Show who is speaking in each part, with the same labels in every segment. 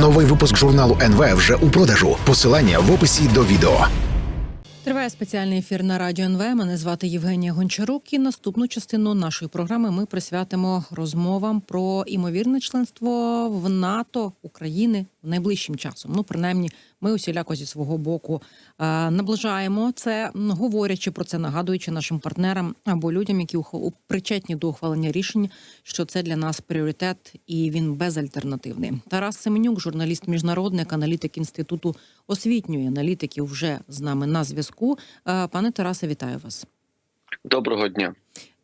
Speaker 1: Новий випуск журналу НВ вже у продажу. Посилання в описі до відео.
Speaker 2: Триває спеціальний ефір на радіо НВ. Мене звати Євгенія Гончарук. І наступну частину нашої програми ми присвятимо розмовам про імовірне членство в НАТО України в найближчим часом. Ну, принаймні, ми усіляко зі свого боку наближаємо це, говорячи про це, нагадуючи нашим партнерам або людям, які причетні до ухвалення рішень, що це для нас пріоритет і він безальтернативний. Тарас Семенюк, журналіст, міжнародник, аналітик інституту освітньої аналітики, вже з нами на зв'язку. Пане Тарасе, вітаю вас.
Speaker 3: Доброго дня.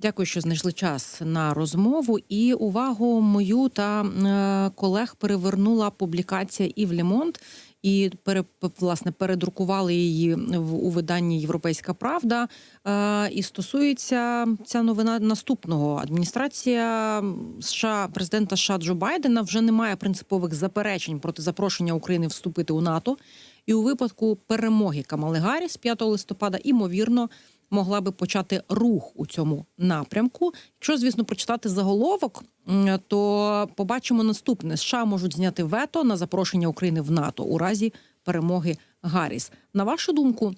Speaker 2: Дякую, що знайшли час на розмову. І увагу мою та е, колег перевернула публікація Ів Лемонт. І пере, власне передрукували її в у виданні Європейська Правда. Е, і стосується ця новина наступного. Адміністрація США, президента США Джо Байдена вже не має принципових заперечень проти запрошення України вступити у НАТО. І у випадку перемоги Камали Гарріс 5 листопада, імовірно, могла би почати рух у цьому напрямку. Якщо, звісно, прочитати заголовок, то побачимо наступне: США можуть зняти вето на запрошення України в НАТО у разі перемоги Гарріс. На вашу думку,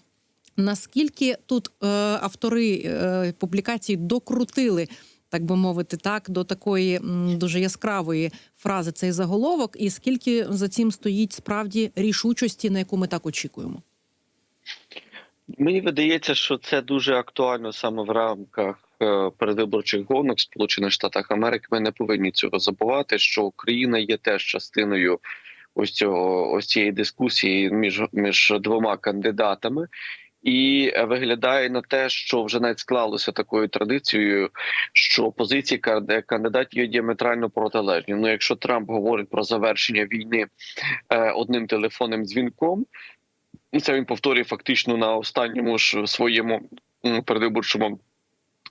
Speaker 2: наскільки тут е, автори е, публікації докрутили? Так би мовити, так до такої дуже яскравої фрази цей заголовок, і скільки за цим стоїть справді рішучості, на яку ми так очікуємо?
Speaker 3: Мені видається, що це дуже актуально саме в рамках е, передвиборчих гонок Сполучених Штатах Америки. Ми не повинні цього забувати, що Україна є теж частиною ось цього ось цієї дискусії між між двома кандидатами. І виглядає на те, що вже навіть склалося такою традицією, що позиції кан- кандидатів є діаметрально протилежні. Ну, якщо Трамп говорить про завершення війни е, одним телефонним дзвінком, Це він повторює фактично на останньому ж своєму передвиборчому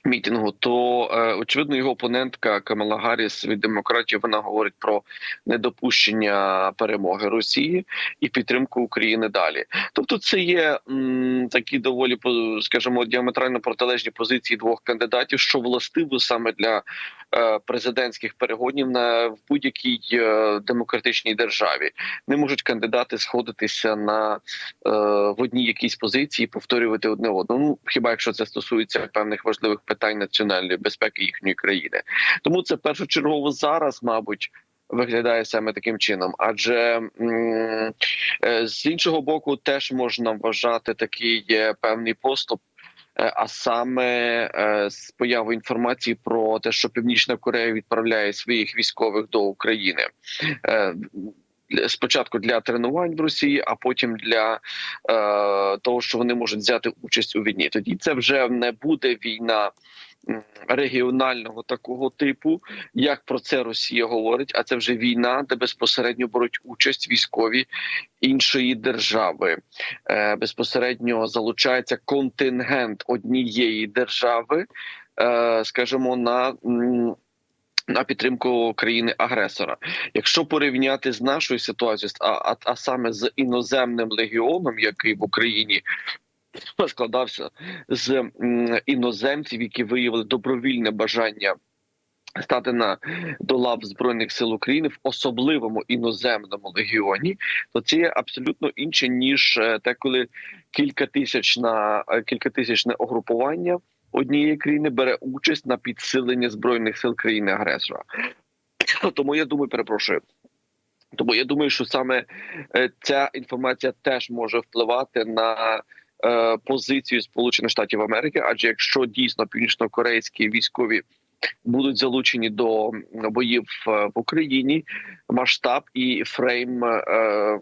Speaker 3: мітингу. То е, очевидно, його опонентка Камала Гарріс від демократів вона говорить про недопущення перемоги Росії і підтримку України далі. Тобто, це є м, такі доволі скажімо, діаметрально протилежні позиції двох кандидатів, що властиво саме для е, президентських перегонів на в будь-якій е, демократичній державі. Не можуть кандидати сходитися на е, в одній якійсь позиції, повторювати одне одного. Ну хіба якщо це стосується певних важливих питань національної безпеки їхньої країни, тому це першочергово зараз, мабуть. Виглядає саме таким чином, адже е, з іншого боку, теж можна вважати такий певний поступ, е, а саме е, з появою інформації про те, що Північна Корея відправляє своїх військових до України. Спочатку для тренувань в Росії, а потім для е, того, що вони можуть взяти участь у війні. Тоді це вже не буде війна регіонального такого типу, як про це Росія говорить. А це вже війна, де безпосередньо беруть участь військові іншої держави. Е, безпосередньо залучається контингент однієї держави, е, скажімо, на. На підтримку країни агресора, якщо порівняти з нашою ситуацією, а, а, а саме з іноземним легіоном, який в Україні складався з іноземців, які виявили добровільне бажання стати на до лав збройних сил України в особливому іноземному легіоні, то це є абсолютно інше ніж е, те, коли кількатисячна е, кількатисячне угрупування однієї країни бере участь на підсиленні збройних сил країни агресора. Тому я думаю, перепрошую. Тому я думаю, що саме е, ця інформація теж може впливати на е, позицію Сполучених Штатів Америки, адже якщо дійсно північнокорейські військові будуть залучені до боїв е, в Україні, масштаб і фрейм е,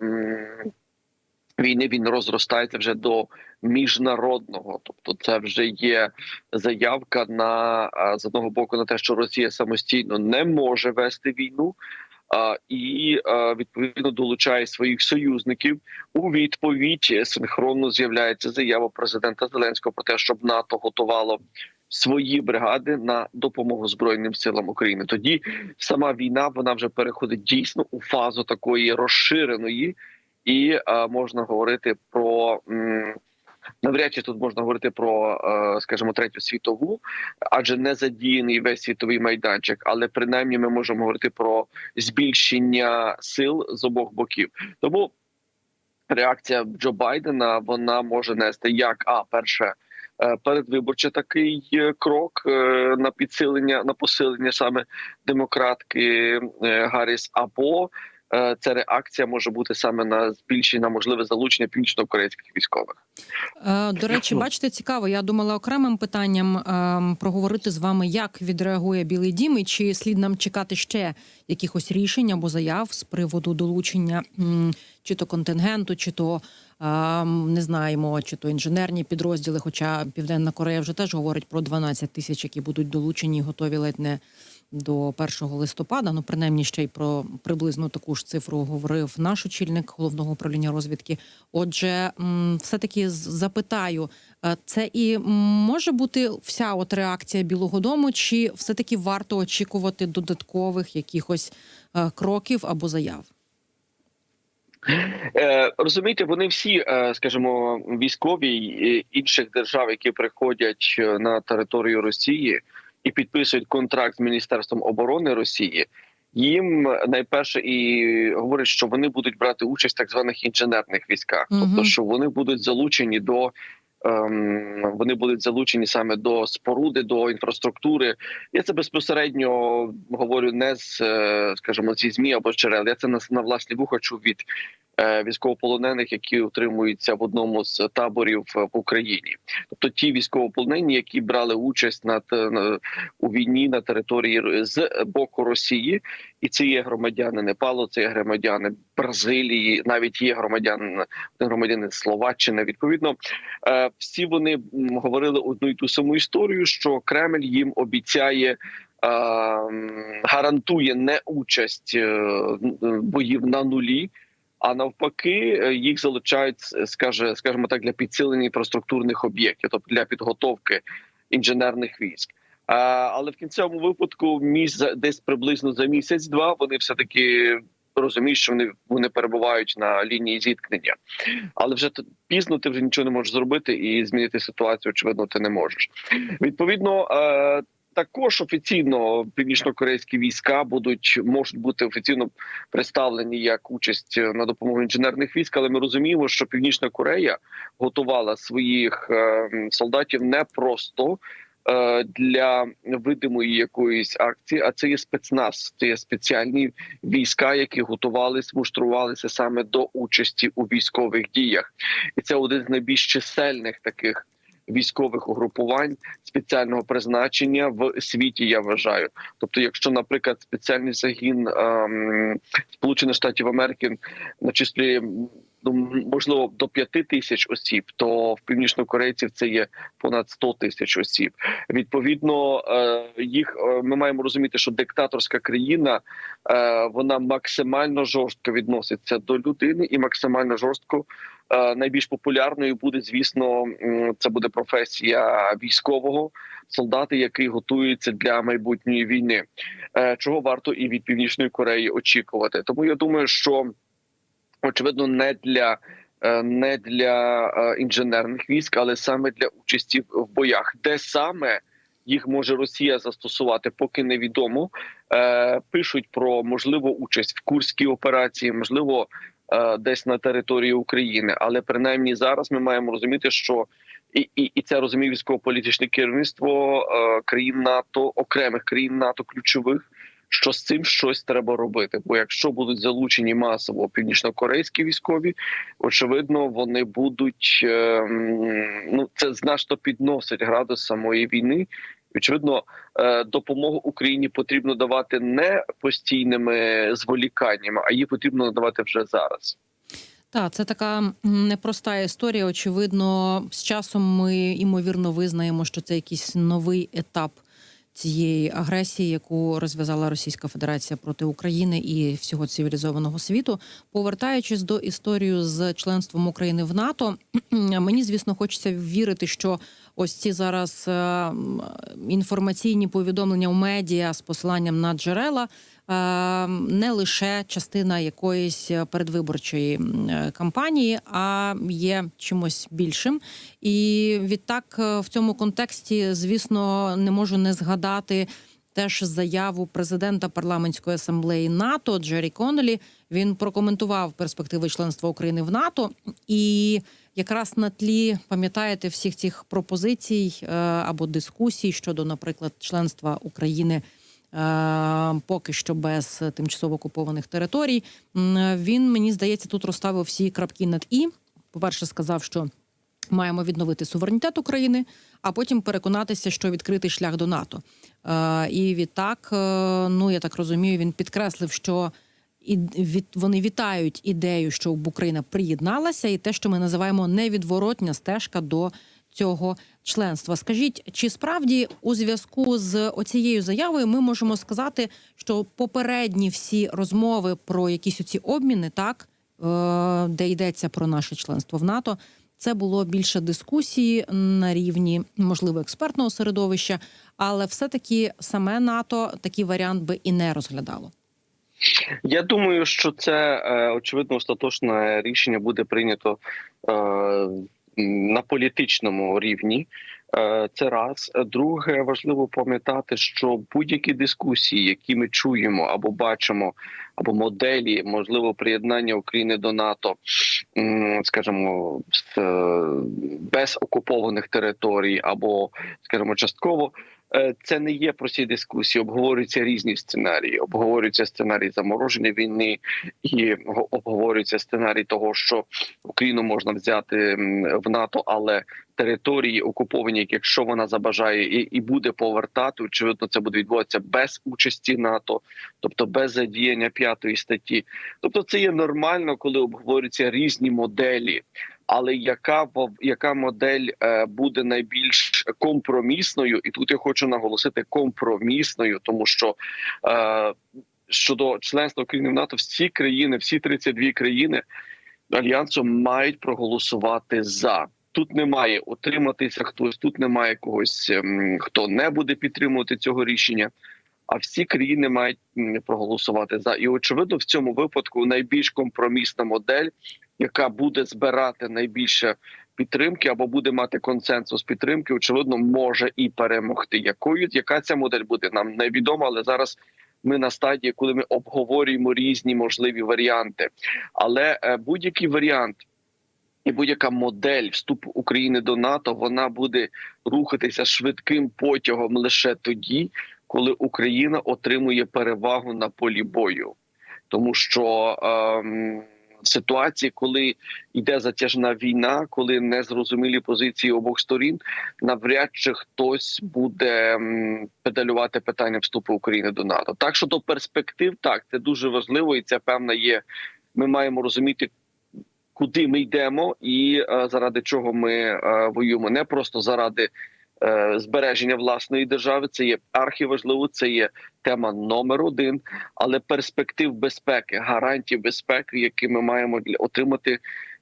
Speaker 3: війни він розростається вже до міжнародного, тобто це вже є заявка на з одного боку на те, що Росія самостійно не може вести війну. І відповідно долучає своїх союзників у відповідь синхронно з'являється заява президента Зеленського про те, щоб НАТО готувало свої бригади на допомогу збройним силам України. Тоді сама війна вона вже переходить дійсно у фазу такої розширеної, і е, можна говорити про навряд чи тут можна говорити про, е, скажімо, третю світову, адже не задіяний весь світовий майданчик, але принаймні ми можемо говорити про збільшення сил з обох боків. Тому реакція Джо Байдена вона може нести як а перше. е, Передвиборчий такий крок на підсилення на посилення саме демократки Гарріс, або ця реакція може бути саме на збільшення можливе залучення північно-корейських військових.
Speaker 2: Е, До речі, бачите, цікаво. Я думала окремим питанням ем, проговорити з вами, як відреагує Білий Дім, і чи слід нам чекати ще якихось рішень або заяв з приводу долучення чи то контингенту, чи то ем, не знаємо, чи то інженерні підрозділи. Хоча Південна Корея вже теж говорить про 12 тисяч, які будуть долучені, і готові ледь не до 1 листопада. Ну, принаймні, ще й про приблизно таку ж цифру говорив наш очільник головного управління розвідки. Отже, все-таки запитаю, е, це і може бути вся от реакція Білого Дому, чи все-таки варто очікувати додаткових якихось е, кроків або заяв?
Speaker 3: Е, розумієте, вони всі, скажімо, військові інших держав, які приходять на територію Росії і підписують контракт з Міністерством оборони Росії. Їм найперше і говорять, що вони будуть брати участь в так званих інженерних військах,
Speaker 2: Мгм.
Speaker 3: тобто що вони будуть залучені до ем, вони будуть залучені саме до споруди, до інфраструктури. Я це безпосередньо говорю не з, е, скажімо, зі змі або з джерел. Я це на, на власні вуха чув від військовополонених, які утримуються в одному з таборів е, в Україні. Тобто ті військовополонені, які брали участь на, те- на у війні на території з боку Росії, і це є громадяни Непалу, це є громадяни Бразилії, навіть є громадяни громадяни Словаччини. Відповідно, е, всі вони говорили одну і ту саму історію, що Кремль їм обіцяє. е, Гарантує не участь е, боїв на нулі, а навпаки, е, їх залучають, е, скаже, скажімо так, для підсилення інфраструктурних об'єктів, тобто для підготовки інженерних військ. Але в кінцевому випадку, за- десь приблизно за місяць-два, вони все таки розуміють, що вони, вони перебувають на лінії зіткнення. Але вже пізно ти вже нічого не можеш зробити і змінити ситуацію, очевидно, ти не можеш. Відповідно. Також офіційно північно-корейські війська будуть можуть бути офіційно представлені як участь на допомогу інженерних військ, але ми розуміємо, що Північна Корея готувала своїх е, солдатів не просто е, для видимої якоїсь акції, а це є спецназ, це є спеціальні війська, які готувалися, муштрувалися саме до участі у військових діях, і це один з найбільш чисельних таких. Військових угрупувань спеціального призначення в світі я вважаю. Тобто, якщо, наприклад, спеціальний загін ем, Сполучених Штатів Америки на числі можливо до п'яти тисяч осіб, то в північнокорейців це є понад 100 тисяч осіб. Відповідно, е, їх е, ми маємо розуміти, що диктаторська країна е, вона максимально жорстко відноситься до людини і максимально жорстко. Найбільш популярною буде, звісно, це буде професія військового солдата, який готується для майбутньої війни. Чого варто і від північної Кореї очікувати? Тому я думаю, що очевидно не для е, не для е, інженерних військ, але саме для участі в боях, де саме їх може Росія застосувати, поки невідомо. Е, Пишуть про можливу участь в курській операції, можливо, десь на території України, але принаймні зараз ми маємо розуміти, що і, і, і це розуміє військово-політичне керівництво країн НАТО, окремих країн НАТО ключових. Що з цим щось треба робити? Бо якщо будуть залучені масово північно-корейські військові, очевидно, вони будуть е, ну це значно підносить градус самої війни. Очевидно, е, допомогу Україні потрібно давати не постійними зволіканнями, а її потрібно надавати вже зараз.
Speaker 2: Так, це така непроста історія. Очевидно, з часом ми ймовірно визнаємо, що це якийсь новий етап цієї агресії, яку розв'язала Російська Федерація проти України і всього цивілізованого світу. Повертаючись до історії з членством України в НАТО, мені звісно хочеться вірити, що ось ці зараз е, інформаційні повідомлення у медіа з посиланням на джерела. Е, не лише частина якоїсь передвиборчої е, кампанії, а є чимось більшим. І відтак е, в цьому контексті, звісно, не можу не згадати теж заяву президента парламентської асамблеї НАТО Джері Коннелі. Він прокоментував перспективи членства України в НАТО і. Якраз на тлі пам'ятаєте всіх цих пропозицій е, або дискусій щодо, наприклад, членства України е, поки що без тимчасово окупованих територій. Він мені здається тут розставив всі крапки над і. По перше, сказав, що маємо відновити суверенітет України, а потім переконатися, що відкритий шлях до НАТО. Е, І відтак, е, ну я так розумію, він підкреслив, що і від вони вітають ідею, щоб Україна приєдналася, і те, що ми називаємо невідворотня стежка до цього членства. Скажіть, чи справді у зв'язку з оцією заявою ми можемо сказати, що попередні всі розмови про якісь оці обміни, так е, де йдеться про наше членство в НАТО, це було більше дискусії на рівні можливо експертного середовища, але все-таки саме НАТО такий варіант би і не розглядало.
Speaker 3: Я думаю, що це е, очевидно остаточне рішення буде прийнято е, на політичному рівні. Е, Це раз. Друге, важливо пам'ятати, що будь-які дискусії, які ми чуємо або бачимо, або моделі можливо приєднання України до НАТО, скажімо, е, без окупованих територій, або скажімо, частково. Е, Це не є прості дискусії. Обговорюються різні сценарії. Обговорюється сценарій замороження війни, і го- обговорюється сценарій того, що Україну можна взяти в НАТО, але території окуповані, якщо вона забажає і, і буде повертати, очевидно, це буде відбуватися без участі НАТО, тобто без задіяння п'ятої статті. Тобто, це є нормально, коли обговорюються різні моделі. Але яка яка модель е, буде найбільш компромісною, і тут я хочу наголосити компромісною, тому що е, щодо членства України в НАТО, всі країни, всі 32 країни альянсу мають проголосувати за. Тут немає утриматися хтось, тут немає когось, ем, хто не буде підтримувати цього рішення. А всі країни мають проголосувати за. І очевидно, в цьому випадку найбільш компромісна модель, яка буде збирати найбільше підтримки або буде мати консенсус підтримки, очевидно, може і перемогти. Якою яка ця модель буде, нам невідомо, але зараз ми на стадії, коли ми обговорюємо різні можливі варіанти. Але е, будь-який варіант. І будь-яка модель вступу України до НАТО вона буде рухатися швидким потягом лише тоді, коли Україна отримує перевагу на полі бою, тому що ем, ситуації, коли йде затяжна війна, коли незрозумілі позиції обох сторін, навряд чи хтось буде ем, педалювати питання вступу України до НАТО. Так що до перспектив, так це дуже важливо, і це певна є. Ми маємо розуміти. Куди ми йдемо, і е, заради чого ми е, воюємо, не просто заради е, збереження власної держави. Це є архіважливо, це є тема номер один, але перспектив безпеки, гарантій безпеки, які ми маємо для отримати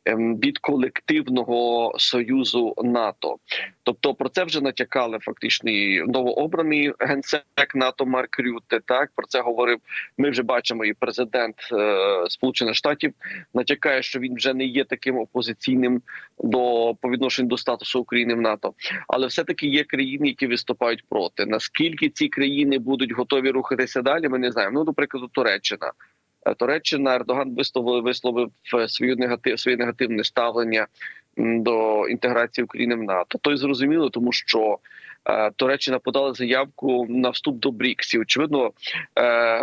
Speaker 3: від колективного союзу НАТО. Тобто про це вже натякали фактично новообраний генсек НАТО Марк Рютте. Так про це говорив. Ми вже бачимо, і президент е, Сполучених Штатів натякає, що він вже не є таким опозиційним до по відношенню до статусу України в НАТО. Але все таки є країни, які виступають проти. Наскільки ці країни будуть готові рухатися далі? Ми не знаємо. Ну, прикладу, Туреччина. Е, Туреччина Ердоган висловив висловив е, свою негатив своє негативне ставлення до інтеграції України в НАТО. То й зрозуміло, тому що е, Туреччина подала заявку на вступ до БРІКС. І, Очевидно,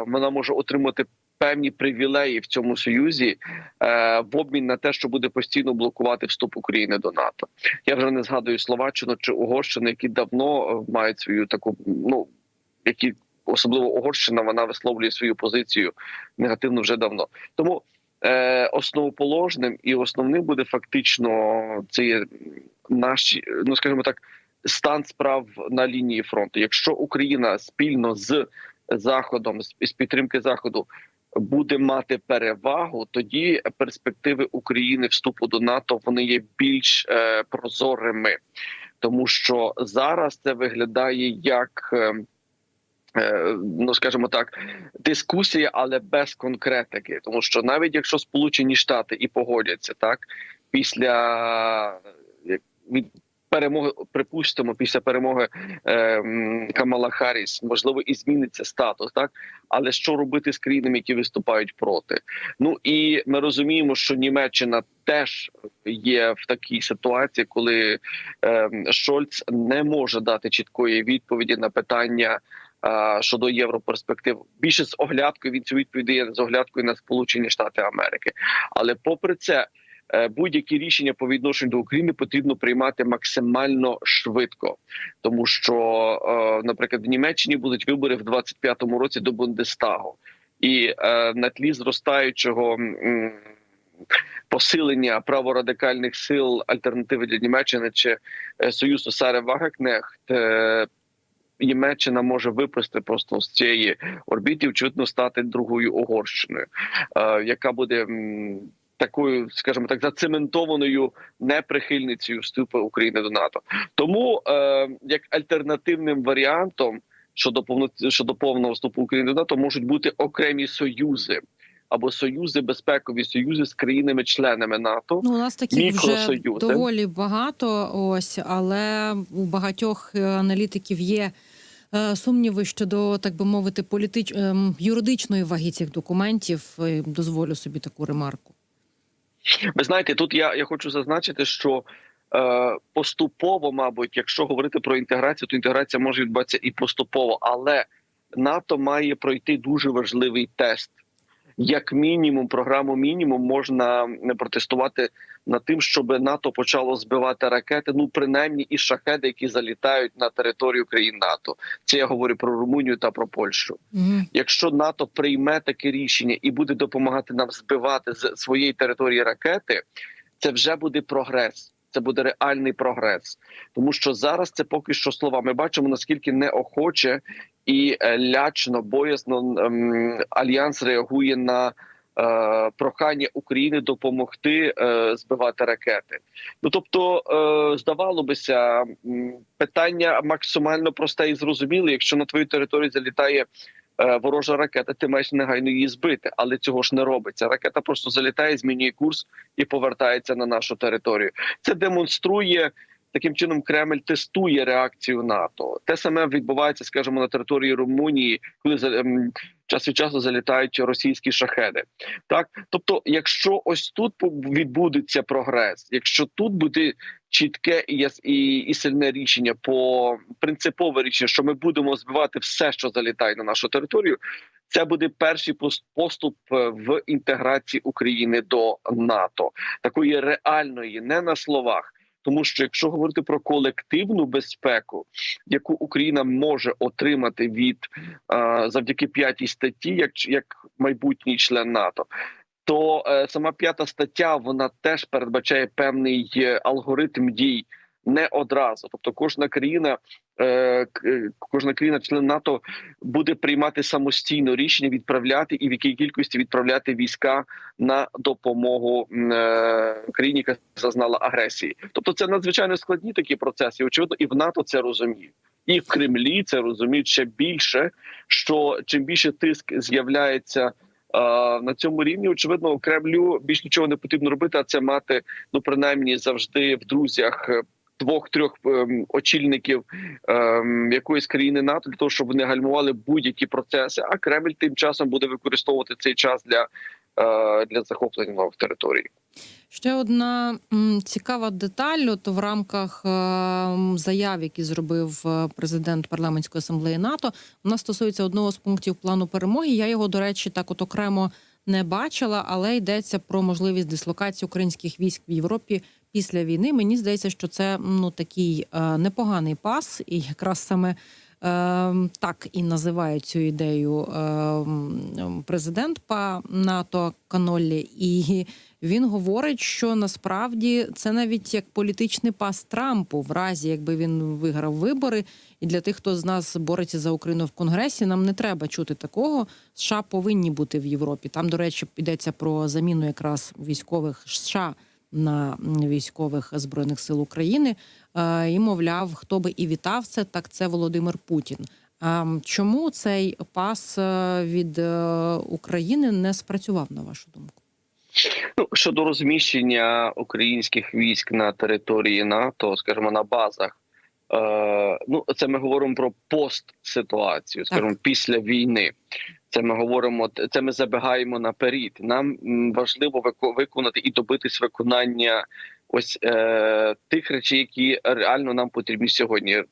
Speaker 3: вона може отримати певні привілеї в цьому союзі е, в обмін на те, що буде постійно блокувати вступ України до НАТО. Я вже не згадую Словаччину чи Угорщину, які давно мають свою таку, ну які особливо Угорщина, вона висловлює свою позицію негативно вже давно. Тому е, основоположним і основним буде фактично це є наші, ну скажімо так, стан справ на лінії фронту. Якщо Україна спільно з Заходом, з підтримки Заходу. Буде мати перевагу, тоді перспективи України вступу до НАТО вони є більш е, прозорими, тому що зараз це виглядає як е, Ну, скажімо так, дискусія, але без конкретики, тому що навіть якщо Сполучені Штати і погодяться так після від перемоги, припустимо, після перемоги е, Камала Харріс, можливо, і зміниться статус, так але що робити з країнами, які виступають проти? Ну і ми розуміємо, що Німеччина теж є в такій ситуації, коли е, Шольц не може дати чіткої відповіді на питання. Е, Щодо європерспектив, більше з оглядкою він цю відповідь дає з оглядкою на Сполучені Штати Америки. Але попри це, е, будь-які рішення по відношенню до України потрібно приймати максимально швидко, тому що, е, наприклад, в Німеччині будуть вибори в 25-му році до Бундестагу, і на тлі зростаючого. Посилення праворадикальних сил альтернативи для Німеччини чи союзу Саре Вагекнехт е, Німеччина може випасти просто з цієї орбіти, очевидно, стати другою Угорщиною, е, яка буде такою, скажімо так, зацементованою неприхильницею вступу України до НАТО. Тому е, як альтернативним варіантом щодо повно щодо повного вступу України до НАТО можуть бути окремі союзи. Або союзи, безпекові союзи з країнами-членами НАТО.
Speaker 2: Ну, у нас таких вже доволі багато. Ось, але у багатьох е, аналітиків є сумніви щодо, так би мовити, політич... ем, юридичної ваги цих документів. Е, Дозволю собі таку ремарку.
Speaker 3: Ви знаєте, тут я, я хочу зазначити, що е, поступово, мабуть, якщо говорити про інтеграцію, то інтеграція може відбуватися і поступово, але НАТО має пройти дуже важливий тест. Як мінімум, програму мінімум можна протестувати над тим, щоб НАТО почало збивати ракети, ну принаймні і шахеди, які залітають на територію країн НАТО. Це я говорю про Румунію та про Польщу
Speaker 2: Угу.
Speaker 3: якщо НАТО прийме таке рішення і буде допомагати нам збивати з своєї території ракети, це вже буде прогрес. Це буде реальний прогрес, тому що зараз це поки що слова. Ми бачимо наскільки неохоче і е, лячно, боязно альянс реагує на прохання України допомогти е, збивати ракети. Ну тобто, е, здавало бися, питання максимально просте і зрозуміле. Якщо на твою територію залітає е, ворожа ракета, ти маєш негайно її збити, але цього ж не робиться. Ракета просто залітає, змінює курс і повертається на нашу територію. Це демонструє. Таким чином, Кремль тестує реакцію НАТО. Те саме відбувається, скажімо, на території Румунії, коли час від часу залітають російські шахеди. Так, тобто, якщо ось тут відбудеться прогрес, якщо тут буде чітке і, і, і сильне рішення по принципове рішення, що ми будемо збивати все, що залітає на нашу територію, це буде перший поступ е, в інтеграції України до НАТО, такої реальної, не на словах. Тому що якщо говорити про колективну безпеку, яку Україна може отримати від е, завдяки п'ятій статті, як, як майбутній член НАТО, то е, сама п'ята стаття вона теж передбачає певний е, алгоритм дій не одразу. Тобто, кожна країна, е, е, кожна країна, член НАТО, буде приймати самостійно рішення відправляти і в якій кількості відправляти війська на допомогу е, країні, яка зазнала агресії. Тобто, це надзвичайно складні такі процеси. Очевидно, і в НАТО це розуміють. І в Кремлі це розуміють ще більше. Що чим більше тиск з'являється на цьому рівні, очевидно, Кремлю більш нічого не потрібно робити, а це мати ну принаймні завжди в друзях. Двох-трьох ем, очільників ем, якоїсь країни НАТО для того, щоб вони гальмували будь-які процеси. А Кремль тим часом буде використовувати цей час для, е, для захоплення нових територій.
Speaker 2: Ще одна цікава деталь. От в рамках е, заяв, які зробив е, президент парламентської асамблеї НАТО, вона стосується одного з пунктів плану перемоги. Я його, до речі, так от окремо не бачила, але йдеться про можливість дислокації українських військ в Європі після війни. Мені здається, що це ну такий е, непоганий пас, і якраз саме. е, Так і називає цю ідею е, президент па НАТО Каноллі, і він говорить, що насправді це навіть як політичний пас Трампу, в разі якби він виграв вибори. І для тих, хто з нас бореться за Україну в Конгресі, нам не треба чути такого. США повинні бути в Європі. Там, до речі, йдеться про заміну якраз військових США на військових збройних сил України. Е, І мовляв, хто би і вітав це, так це Володимир Путін. А чому цей пас е, від е, України не спрацював, на вашу думку?
Speaker 3: Ну щодо розміщення українських військ на території НАТО, скажімо, на базах. Е, ну, це ми говоримо про постситуацію, скажімо, після війни. Це ми говоримо, це ми забігаємо наперед. Нам важливо вико- виконати і добитись виконання ось е, тих речей, які реально нам потрібні сьогодні.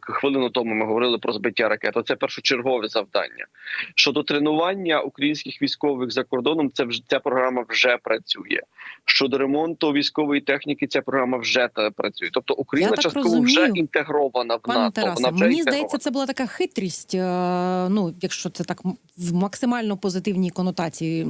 Speaker 3: Хвилину тому ми говорили про збиття ракет. Це першочергове завдання. Щодо тренування українських військових за кордоном, це вже ця програма вже працює. Щодо ремонту військової техніки, ця програма вже працює. Тобто Україна частково вже інтегрована в
Speaker 2: Пане
Speaker 3: НАТО.
Speaker 2: Тарасе,
Speaker 3: вона вже
Speaker 2: мені
Speaker 3: інтегрована.
Speaker 2: здається, це була така хитрість. е, Ну, якщо це так в максимально позитивній конотації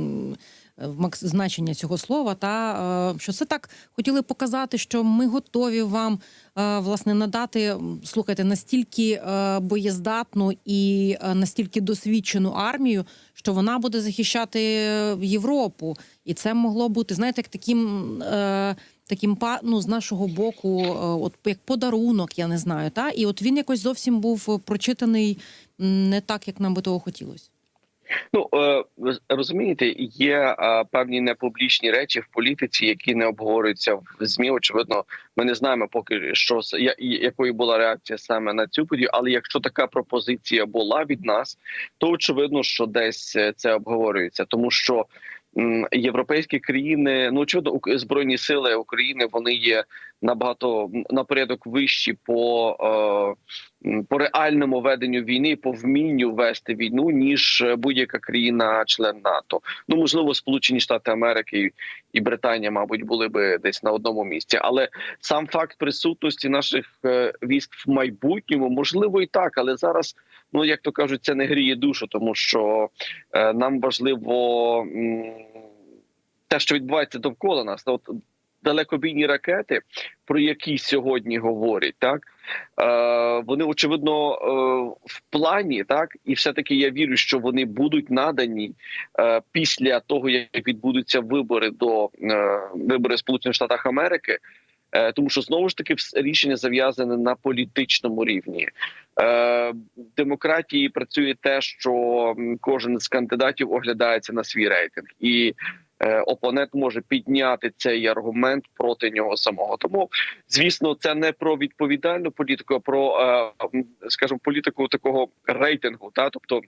Speaker 2: в значення цього слова, та е, що це так хотіли показати, що ми готові вам е, власне надати слухайте настільки е, боєздатну і настільки досвідчену армію, що вона буде захищати Європу, і це могло бути знаєте, як таким. Таким ну з нашого боку, от як подарунок, я не знаю, та і от він якось зовсім був прочитаний не так, як нам би того хотілося.
Speaker 3: Ну е, розумієте, є е, певні непублічні речі в політиці, які не обговорюються в змі. Очевидно, ми не знаємо поки що якою була реакція саме на цю подію. Але якщо така пропозиція була від нас, то очевидно, що десь е, це обговорюється, тому що. Європейські країни, ну очевидно, збройні сили України вони є набагато на порядок вищі по, е, по реальному веденню війни, по вмінню вести війну, ніж будь-яка країна-член НАТО. Ну можливо, Сполучені Штати Америки і- і Британія, мабуть, були би десь на одному місці. Але сам факт присутності наших е, військ в майбутньому можливо і так, але зараз. Ну, як то кажуть, це не гріє душу, тому що е, нам важливо м, те, що відбувається довкола нас. От далекобійні ракети, про які сьогодні говорять, так е, вони очевидно е, в плані, так і все таки я вірю, що вони будуть надані е, після того, як відбудуться вибори до е, вибори Сполучених Штатах Америки. Е, Тому що знову ж таки рішення зав'язане на політичному рівні. Е, демократії працює те, що кожен з кандидатів оглядається на свій рейтинг, і опонент може підняти цей аргумент проти нього самого. Тому, звісно, це не про відповідальну політику, а про, е, скажімо, політику такого рейтингу. Та тобто,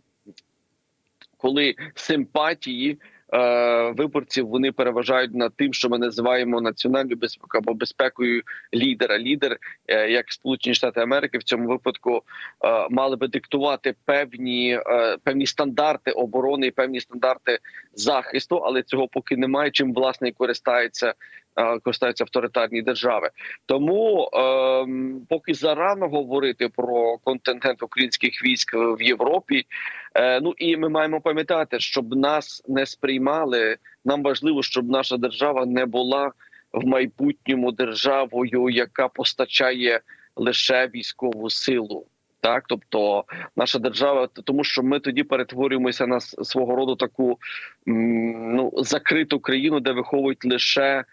Speaker 3: коли симпатії. Е, Виборців вони переважають над тим, що ми називаємо національною безпекою або безпекою лідера. Лідер, е, як Сполучені Штати Америки, в цьому випадку е, мали би диктувати певні певні стандарти оборони, і певні стандарти захисту, але цього поки немає. Чим власне е, користаються авторитарні держави. Тому ем, поки зарано говорити про контингент українських військ в Європі. Е, ну і ми маємо пам'ятати, щоб нас не сприймали. Нам важливо, щоб наша держава не була в майбутньому державою, яка постачає лише військову силу. Так, тобто наша держава, тому що ми тоді перетворюємося на свого роду таку ну закриту країну, де виховують лише е,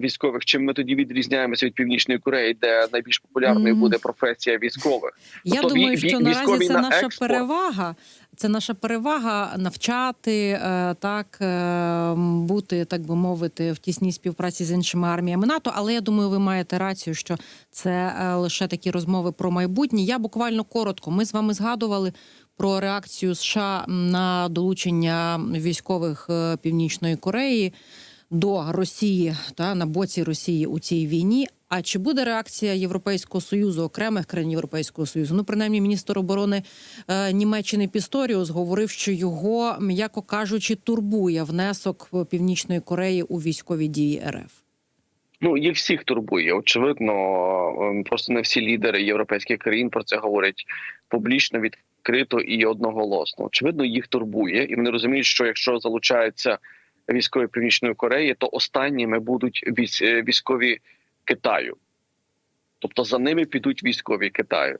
Speaker 3: військових. Чим ми тоді відрізняємося від північної Кореї, де найбільш популярною
Speaker 2: Мгм.
Speaker 3: буде професія військових.
Speaker 2: Я
Speaker 3: Тобто
Speaker 2: думаю, що наразі це
Speaker 3: на
Speaker 2: наша
Speaker 3: експорт.
Speaker 2: перевага. Це наша перевага навчати е, так е, бути, так би мовити, в тісній співпраці з іншими арміями НАТО. Але я думаю, ви маєте рацію, що це е, лише такі розмови про майбутнє. Я буквально коротко. Ми з вами згадували про реакцію США на долучення військових е, Північної Кореї до Росії та на боці Росії у цій війні. А чи буде реакція Європейського союзу, окремих країн Європейського союзу? Ну, принаймні, міністр оборони е, Німеччини Пісторіус говорив, що його, м'яко кажучи, турбує внесок Північної Кореї у військові дії РФ.
Speaker 3: Ну їх всіх турбує. Очевидно, ем, просто не всі лідери європейських країн про це говорять публічно, відкрито і одноголосно. Очевидно, їх турбує, і вони розуміють, що якщо залучаються військові Північної Кореї, то останніми будуть е, військові Китаю. Тобто за ними підуть військові Китаю,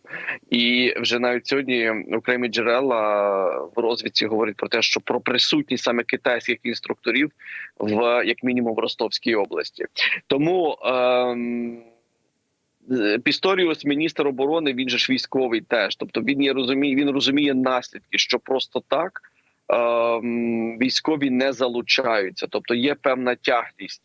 Speaker 3: і вже навіть сьогодні окремі джерела в розвідці говорять про те, що про присутність саме китайських інструкторів в як мінімум в Ростовській області. Тому ем, Пісторіус, міністр оборони, він же ж військовий теж. Тобто він є розуміє, він розуміє наслідки, що просто так військові не залучаються. Тобто є певна тяглість.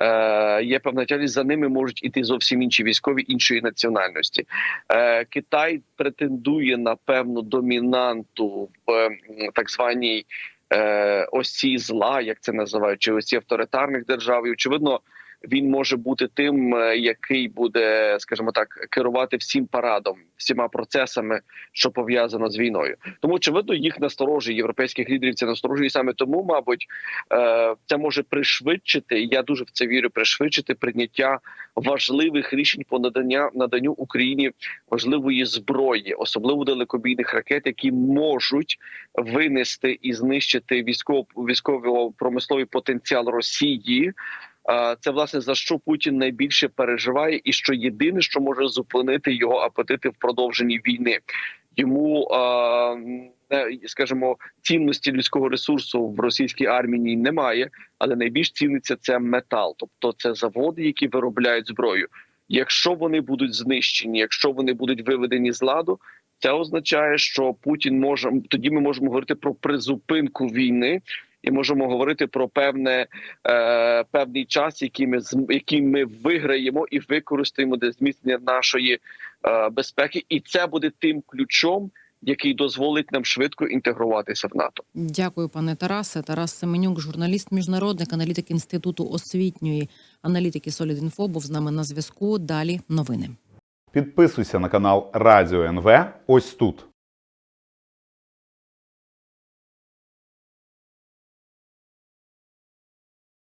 Speaker 3: Е, є певна тяглість, за ними можуть іти зовсім інші військові іншої національності. Е, Китай претендує на певну домінанту в м, так званій е, осі зла, як це називають, чи осі авторитарних держав. І очевидно, він може бути тим, е, який буде, скажімо так, керувати всім парадом, всіма процесами, що пов'язано з війною. Тому очевидно, їх насторожує європейських лідерів. Це насторожує саме тому, мабуть, е, це може пришвидшити. Я дуже в це вірю. Пришвидшити прийняття важливих рішень по надання наданню Україні важливої зброї, особливо далекобійних ракет, які можуть винести і знищити військово військово-промисловий потенціал Росії. Це власне за що Путін найбільше переживає, і що єдине, що може зупинити його апетити в продовженні війни. Йому скажімо, цінності людського ресурсу в російській армії немає, але найбільш ціниться це метал, тобто це заводи, які виробляють зброю. Якщо вони будуть знищені, якщо вони будуть виведені з ладу, це означає, що Путін може тоді. Ми можемо говорити про призупинку війни. І можемо говорити про певне е, певний час, який ми з- який ми виграємо і використаємо для зміцнення нашої е, безпеки, і це буде тим ключом, який дозволить нам швидко інтегруватися в НАТО.
Speaker 2: Дякую, пане Тарасе. Тарас Семенюк, журналіст, міжнародник, аналітик інституту освітньої аналітики Солідінфо, був з нами на зв'язку. Далі новини.
Speaker 4: Підписуйся на канал Радіо НВ ось тут.